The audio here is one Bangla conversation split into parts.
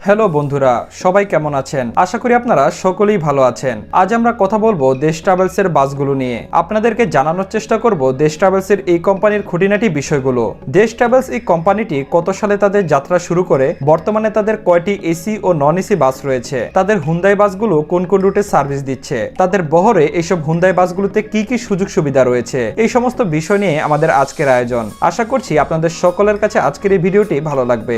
হ্যালো বন্ধুরা, সবাই কেমন আছেন? আশা করি আপনারা সকলেই ভালো আছেন। আজ আমরা কথা বলব দেশ ট্রাভেলস এর বাসগুলো নিয়ে। আপনাদেরকে জানানোর চেষ্টা করব দেশ ট্রাভেলস এর এই কোম্পানির খুঁটিনাটি বিষয়গুলো। দেশ ট্রাভেলস এই কোম্পানিটি কত সালে তাদের যাত্রা শুরু করে, বর্তমানে তাদের কয়টি এসি ও নন এসি বাস রয়েছে, তাদের হুন্দাই বাসগুলো কোন কোন রুটে সার্ভিস দিচ্ছে, তাদের বহরে এইসব হুন্দাই বাসগুলোতে কি কি সুযোগ সুবিধা রয়েছে, এই সমস্ত বিষয় নিয়ে আমাদের আজকের আয়োজন। আশা করছি আপনাদের সকলের কাছে আজকের এই ভিডিওটি ভালো লাগবে।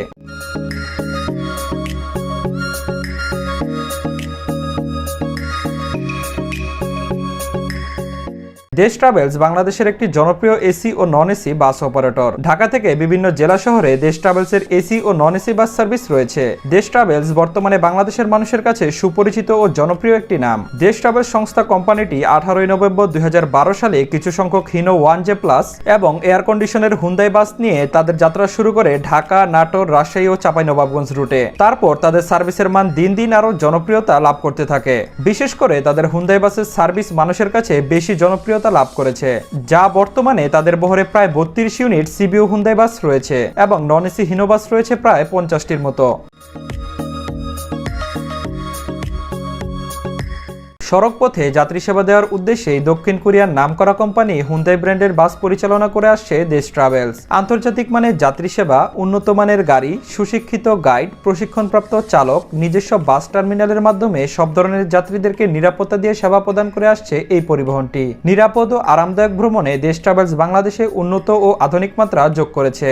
দেশ ট্রাভেলস বাংলাদেশের একটি জনপ্রিয় এসি ও non AC bus operator. Dhaka থেকে বিভিন্ন জেলা শহরে দেশ ট্রাভেলস এর এসি ও নন এসি বাস সার্ভিস রয়েছে। দেশ ট্রাভেলস বর্তমানে বাংলাদেশের মানুষের কাছে সুপরিচিত ও জনপ্রিয় একটি নাম। দেশ ট্রাভেলস সংস্থা কোম্পানিটি আঠারোই নভেম্বর দুই হাজার বারো সালে কিছু সংখ্যক হিনো ওয়ান জে প্লাস এবং এয়ার কন্ডিশনের হুন্দাই বাস নিয়ে তাদের যাত্রা শুরু করে ঢাকা, নাটোর, রাজশাহী ও চাঁপাইনবাবগঞ্জ রুটে। তারপর তাদের সার্ভিসের মান দিন দিন আরও জনপ্রিয়তা লাভ করতে থাকে। বিশেষ করে তাদের হুন্দাই বাসের সার্ভিস মানুষের কাছে বেশি জনপ্রিয়তা লাভ করেছে, যা বর্তমানে তাদের বহরে প্রায় বত্রিশ ইউনিট সিবিও হুন্দাই বাস রয়েছে এবং নন এসি হিনো বাস রয়েছে প্রায় পঞ্চাশটির মতো। সড়ক পথে যাত্রী সেবা দেওয়ার উদ্দেশ্যে দক্ষিণ কোরিয়ার নামকরা কোম্পানি হুন্দাই ব্র্যান্ডের বাস পরিচালনা করে আসছে দেশ ট্রাভেলস। আন্তর্জাতিক মানের যাত্রী সেবা, উন্নত মানের গাড়ি, সুশিক্ষিত গাইড, প্রশিক্ষণপ্রাপ্ত চালক, নিজস্ব বাস টার্মিনালের মাধ্যমে সব ধরনের যাত্রীদেরকে নিরাপত্তা দিয়ে সেবা প্রদান করে আসছে এই পরিবহনটি। নিরাপদ ও আরামদায়ক ভ্রমণে দেশ ট্রাভেলস বাংলাদেশে উন্নত ও আধুনিক মাত্রা যোগ করেছে।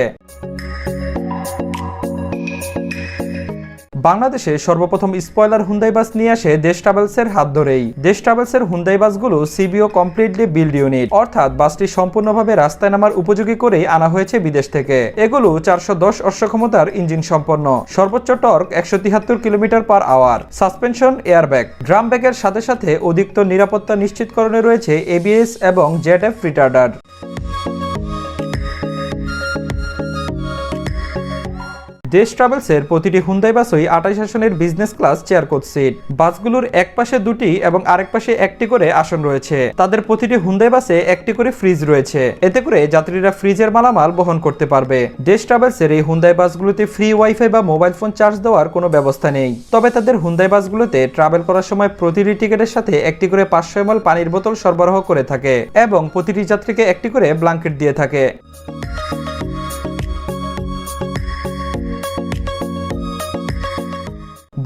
বাংলাদেশে সর্বপ্রথম স্পয়লার হুন্দাই বাস নিয়ে আসে দেশ ট্রাভেলসের হাত ধরেই। দেশ ট্রাভেলসের হুন্দাই বাসগুলো সিবিও কমপ্লিটলি বিল্ড ইউনিট। অর্থাৎ বাসটি সম্পূর্ণভাবে রাস্তায় নামার উপযোগী করেই আনা হয়েছে বিদেশ থেকে। এগুলো চারশো দশ অশ্বক্ষমতার ইঞ্জিন সম্পন্ন। সর্বোচ্চ টর্ক একশো তিয়াত্তর kilometre per hour. Suspension, airbag. Drum ব্যাগের সাথে সাথে অধিকতর নিরাপত্তা নিশ্চিতকরণে রয়েছে এবিএস এবং জেড এফ রিটার্ডার। দেশ ট্রাভেলসের প্রতিটি হুন্দাই বাসই আটাইশ আসনের business class chair coach seat বাসগুলোর এক পাশে দুটি এবং আরেক পাশে একটি করে আসন রয়েছে। তাদের প্রতিটি হুন্দাই বাসে একটি করে ফ্রিজ রয়েছে। এতে করে যাত্রীরা ফ্রিজের মালামাল বহন করতে পারবে। দেশ ট্রাভেলসের এই হুন্দাই বাসগুলোতে ফ্রি ওয়াইফাই বা মোবাইল ফোন চার্জ দেওয়ার কোনো ব্যবস্থা নেই। তবে তাদের হুন্দাই বাসগুলোতে ট্রাভেল করার সময় প্রতিটি টিকিটের সাথে একটি করে পাঁচশো এমএল পানির বোতল সরবরাহ করে থাকে এবং প্রতিটি যাত্রীকে একটি করে ব্ল্যাঙ্কেট দিয়ে থাকে।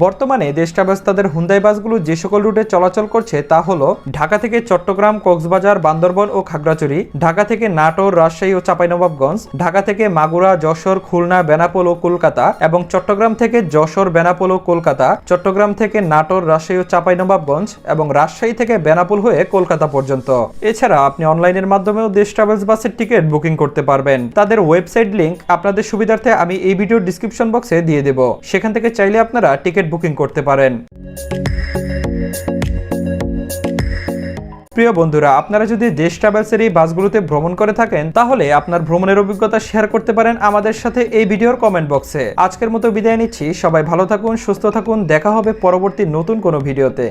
বর্তমানে দেশ ট্রাভেলস তাদের হুন্দাই বাসগুলো যে সকল রুটে চলাচল করছে তা হলো ঢাকা থেকে চট্টগ্রাম, কক্সবাজার, বান্দরবন ও খাগড়াছড়ি, ঢাকা থেকে নাটোর, রাজশাহী ও চাঁপাইনবাবগঞ্জ, ঢাকা থেকে মাগুরা, যশোর, খুলনা, বেনাপোল ও কলকাতা এবং চট্টগ্রাম থেকে যশোর, বেনাপোল ও কলকাতা, চট্টগ্রাম থেকে নাটোর, রাজশাহী ও চাঁপাইনবাবগঞ্জ এবং রাজশাহী থেকে বেনাপোল হয়ে কলকাতা পর্যন্ত। এছাড়া আপনি অনলাইনের মাধ্যমেও দেশ ট্রাভেলস বাসের টিকিট বুকিং করতে পারবেন। তাদের ওয়েবসাইট লিংক আপনাদের সুবিধার্থে আমি এই ভিডিওর ডিসক্রিপশন বক্সে দিয়ে দেব। সেখান থেকে চাইলে আপনারা টিকিট বুকিং করতে পারেন। প্রিয় বন্ধুরা, আপনারা যদি দেশ ট্রাভেলসের এই বাসগুলোতে ভ্রমণ করে থাকেন, তাহলে আপনার ভ্রমণের অভিজ্ঞতা শেয়ার করতে পারেন আমাদের সাথে এই ভিডিওর কমেন্ট বক্সে আজকের মতো বিদায় নিচ্ছি, সবাই ভালো থাকুন, সুস্থ থাকুন, দেখা হবে পরবর্তী নতুন কোনো ভিডিওতে।